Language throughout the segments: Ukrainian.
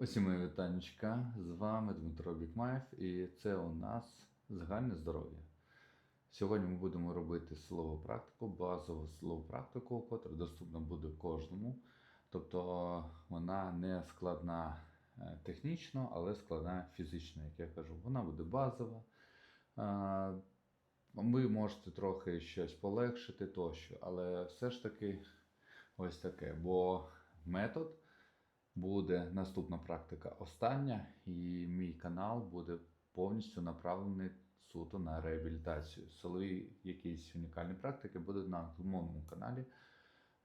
Усім мої вітанечка, з вами Дмитро Бікмаєв і це у нас загальне здоров'я. Сьогодні ми будемо робити силову практику, базову силову практику, котра доступна буде кожному. Тобто вона не складна е, технічно, але складна фізично, як я кажу. Вона буде базова. Е, Ви можете трохи щось полегшити тощо, але все ж таки ось таке, бо метод буде наступна практика остання, і мій канал буде повністю направлений суто на реабілітацію. Силові якісь унікальні практики будуть на англомовному каналі.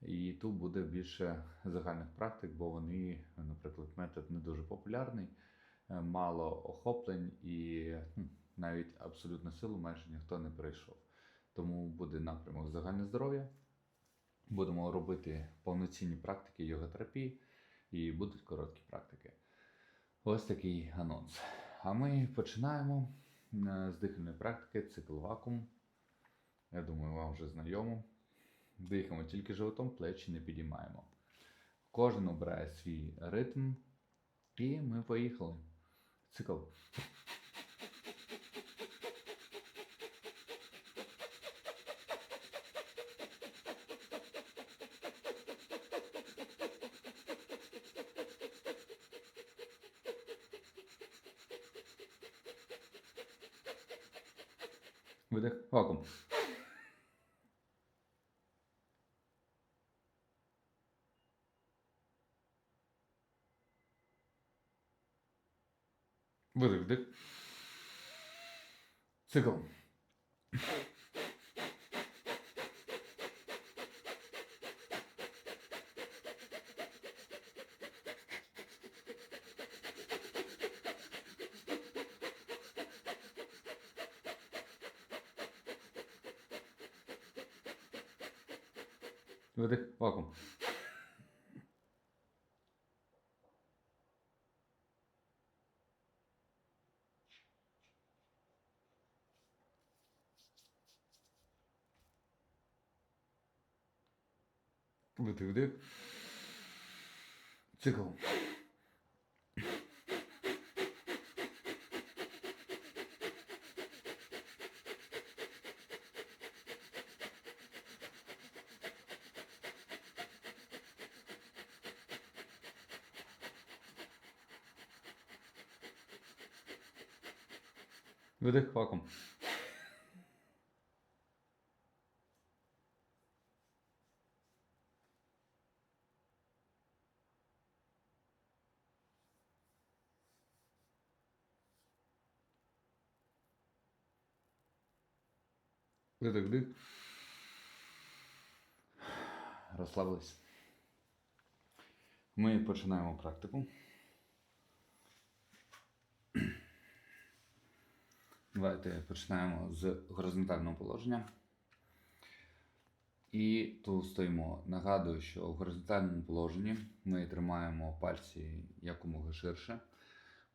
І тут буде більше загальних практик, бо вони, наприклад, метод не дуже популярний, е, мало охоплень і навіть абсолютну силу майже ніхто не перейшов. Тому буде напрямок загальне здоров'я. Будемо робити повноцінні практики йоготерапії і будуть короткі практики. Ось такий анонс. А ми починаємо е, з дихальної практики цикл вакуум. Я думаю, вам вже знайомо. Дихаємо тільки животом, плечі не підіймаємо. Кожен обирає свій ритм. І ми поїхали. Цикл. Видих. Вакуум. Видих, вдих. Цикл. Видих. Вакуум. Видих, вдих. Цикл. Видих, вакуум. Видих, вдих. Розслабились. Ми починаємо практику. Давайте починаємо з горизонтального положення. І тут стоїмо. Нагадую, що в горизонтальному положенні ми тримаємо пальці якомога ширше,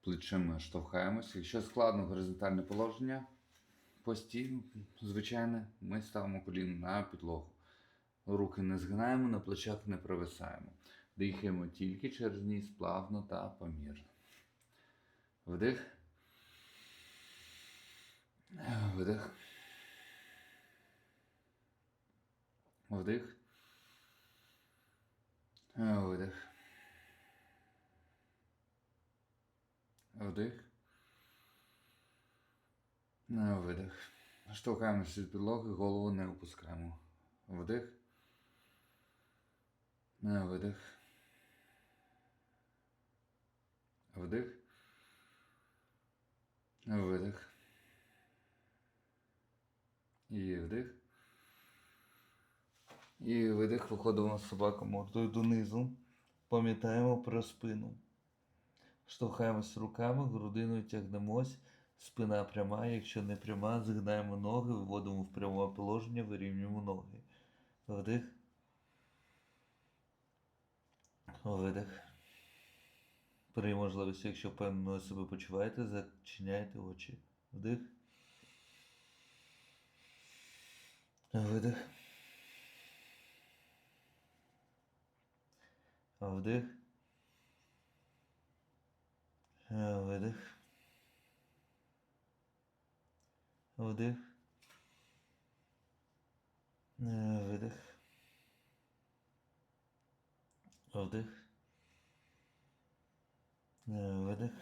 плечима штовхаємося. Якщо складно горизонтальне положення, постійно, звичайно, ми ставимо коліно на підлогу. Руки не згинаємо, на плечах не провисаємо. Дихаємо тільки через ніс плавно та помірно. Вдих. Видих. Вдих. Видих. Вдих. Видих. Штовхаємося з підлоги, голову не опускаємо. Вдих. Видих. Вдих. Видих. І вдих. І видих. Виходимо з собаку мордою донизу. Пам'ятаємо про спину. Штовхаємось руками, грудиною тягнемось. Спина пряма, якщо не пряма, згинаємо ноги, виводимо в пряме положення, вирівнюємо ноги. Вдих. Видих. При можливості, якщо впевнено себе почуваєте, зачиняйте очі. Вдих. Видих. Вдих. Видих. Вдих. Видих. Вдих. Видих.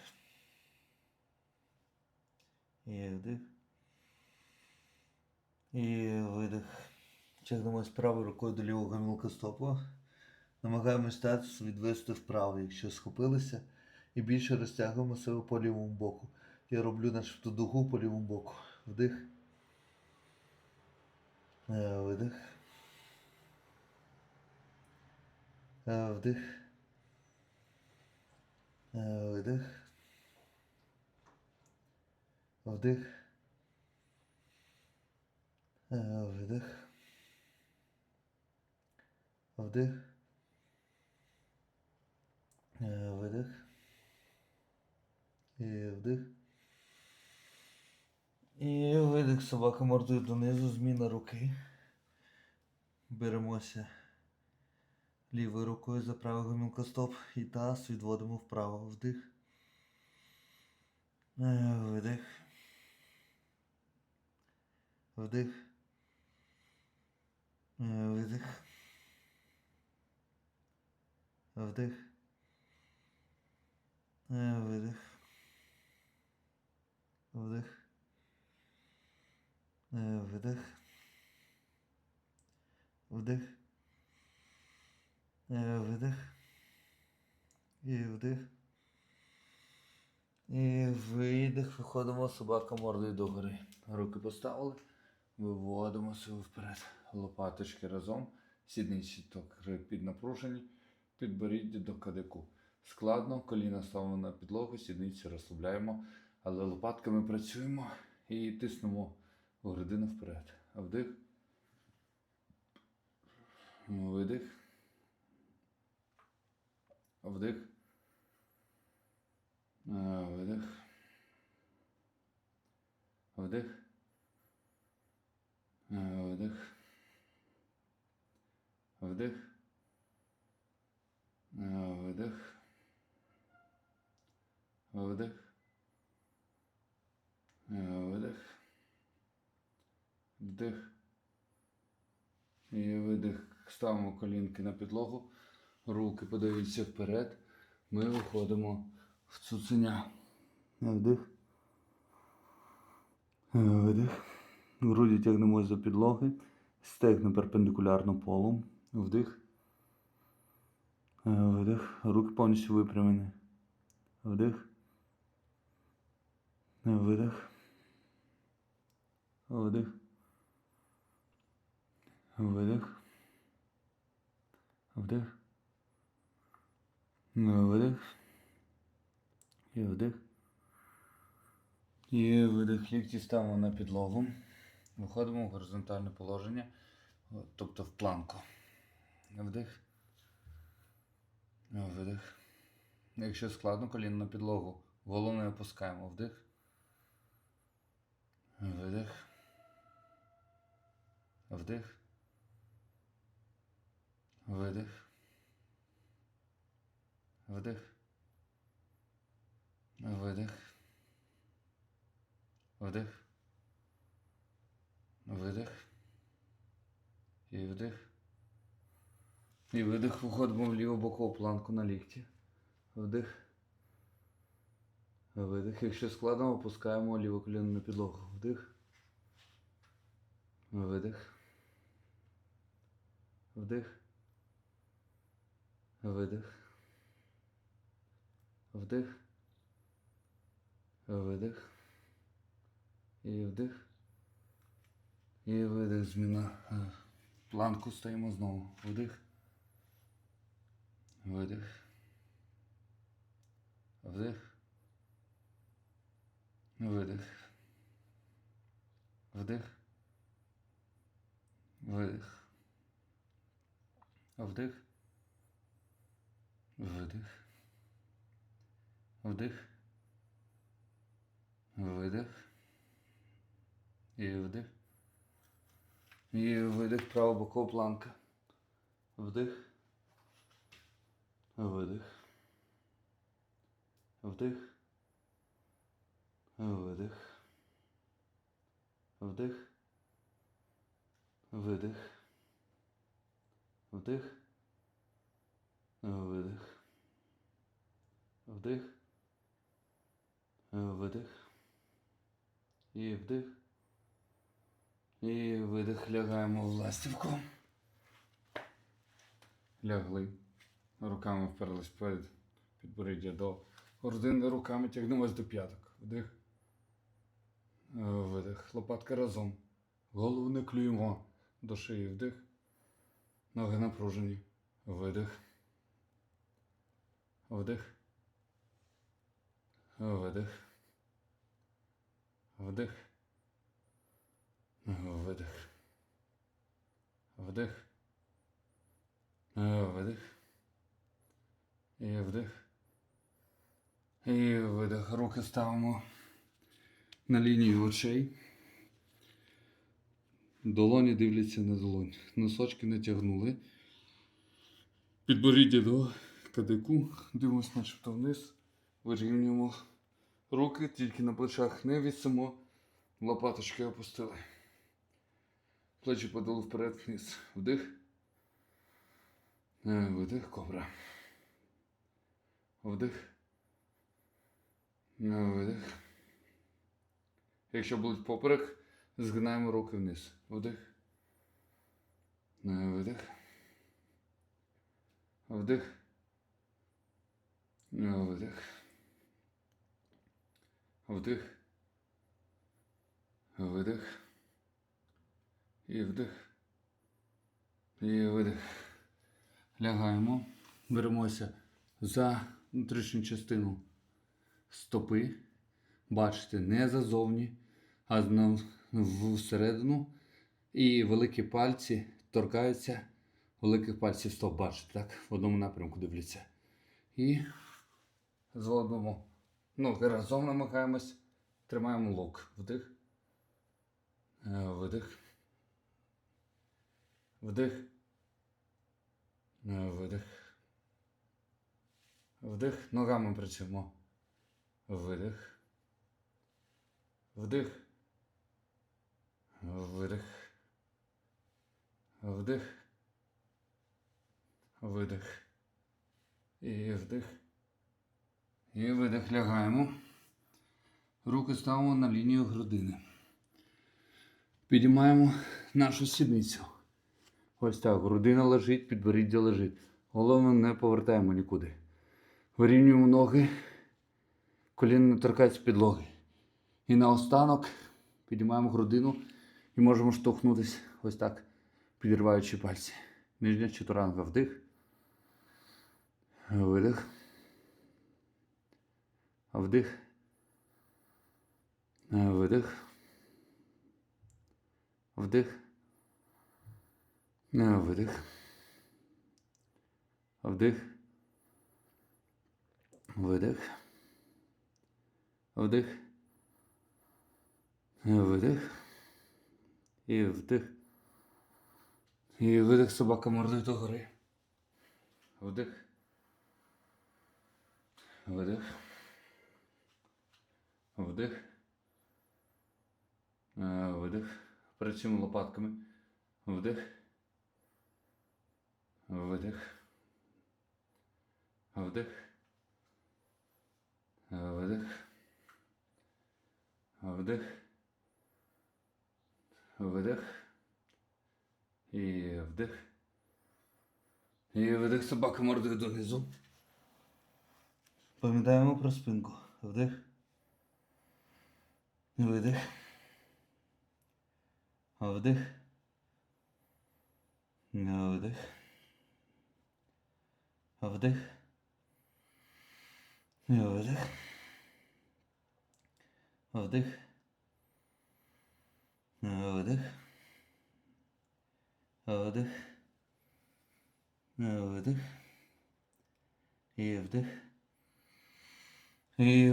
І вдих. І видих. Тягнемось правою рукою до лівого гомілка стопу. Намагаємось статус відвести вправо, якщо схопилися, і більше розтягуємо себе по лівому боку. Я роблю начебто дугу по лівому боку. Вдих. Е, Видих. Е, Вдих. Е, Видих. Вдих. Е, Видих. Вдих. Е, Видих. І вдих. І видих собака мордою донизу, зміна руки. Беремося лівою рукою за правий гомілкостоп і таз відводимо вправо. Вдих. Е, Видих. Вдих. Е, Видих. Вдих. Е, Видих. Вдих. Е. Вдих. Е, Видих. І вдих. І видих. Виходимо собака мордою догори. Руки поставили. Виводимо себе вперед. Лопаточки разом. Сідниці токри піднапружені. Підборіддя до кадику. Складно, коліна ставимо на підлогу, сідниці розслабляємо, але лопатками працюємо і тиснемо в грудину вперед. Вдих. Видих. Вдих. Видих. Вдих. Е, Вдих. Е, Видих. Вдих. Е, Видих. Вдих. І видих. Ставимо колінки на підлогу. Руки подаються вперед. Ми виходимо в цуценя. Вдих. Е, Видих. Груді тягнемо за підлоги. Стегни перпендикулярно полу. Вдих. Е, Видих. Руки повністю випрямлені. Вдих. Е, Видих. Видих. Вдих. Е, Видих. І вдих. І видих. Лікті ставимо на підлогу. Виходимо в горизонтальне положення, тобто в планку. Вдих. Е, Видих. Якщо складно, коліно на підлогу. Голову не опускаємо. Вдих. Видих. Вдих. Видих. Вдих. Видих. Вдих. Видих. І вдих. І видих. Виходимо в ліву бокову планку на лікті. Вдих. Видих. Якщо складно, опускаємо ліве коліно на підлогу. Вдих. Видих. Вдих. Видих. Вдих. Видих. І вдих. І видих. Зміна. Е, Планку стоїмо знову. Вдих. Видих. Вдих. Видих. Вдих. Видих. Вдих. Видих. Вдих. Видих. І вдих. І видих право бокова планка. Вдих. Видих. Вдих. Видих. Вдих. Видих. Вдих. Видих. Вдих. Видих. І вдих. І видих. Лягаємо в ластівку. Лягли. Руками вперлись перед підборіддя до грудини, руками тягнемось до п'яток. Вдих. Е, Видих. Лопатки разом. Голову не клюємо до шиї. Вдих. Ноги напружені. Видих. Вдих. Видих. Вдих. Видих. Вдих. Видих. І вдих. І видих. Руки ставимо на лінію очей. Долоні дивляться на долонь. Носочки натягнули. Підборіддя до кадику. Дивимось начебто вниз. Вирівнюємо руки, тільки на плечах не вісимо. Лопаточки опустили. Плечі подали вперед вниз. Вдих. Е, Видих, кобра. Вдих. Е, Видих. Якщо будуть поперек, згинаємо руки вниз. Вдих. Е, Видих. Вдих. Е, Видих. Вдих. Видих. І вдих. І видих. Лягаємо. Беремося за внутрішню частину стопи. Бачите, не зазовні, а всередину. І великі пальці торкаються великих пальців стоп. Бачите, так? В одному напрямку дивляться. І зводимо ноги разом намагаємось. Тримаємо лок. Вдих. Е, Видих. Вдих. Е, Видих. Вдих. Ногами працюємо. Видих. Вдих. Видих. Вдих. Видих. І вдих. І видих. Лягаємо. Руки ставимо на лінію грудини. Підіймаємо нашу сідницю. Ось так. Грудина лежить, підборіддя лежить. Голову не повертаємо нікуди. Вирівнюємо ноги. Коліна не торкаються підлоги. І наостанок підіймаємо грудину і можемо штовхнутися ось так, підриваючи пальці. Нижня чотиранга вдих. Видих. Вдих. Видих. Вдих. Видих. Вдих. Видих. Вдих. Видих. І вдих. І видих собака мордою догори. Вдих. Видих. Вдих. Е, Видих. Працюємо лопатками. Вдих. Видих. Вдих. Видих. Вдих. Видих. І вдих. І видих собака мордою донизу. Пам'ятаємо про спинку. Вдих. Видих. Вдих. Вдих. Вдих. Видих. Вдих. Вдих. Вдих. Вдих. І вдих. І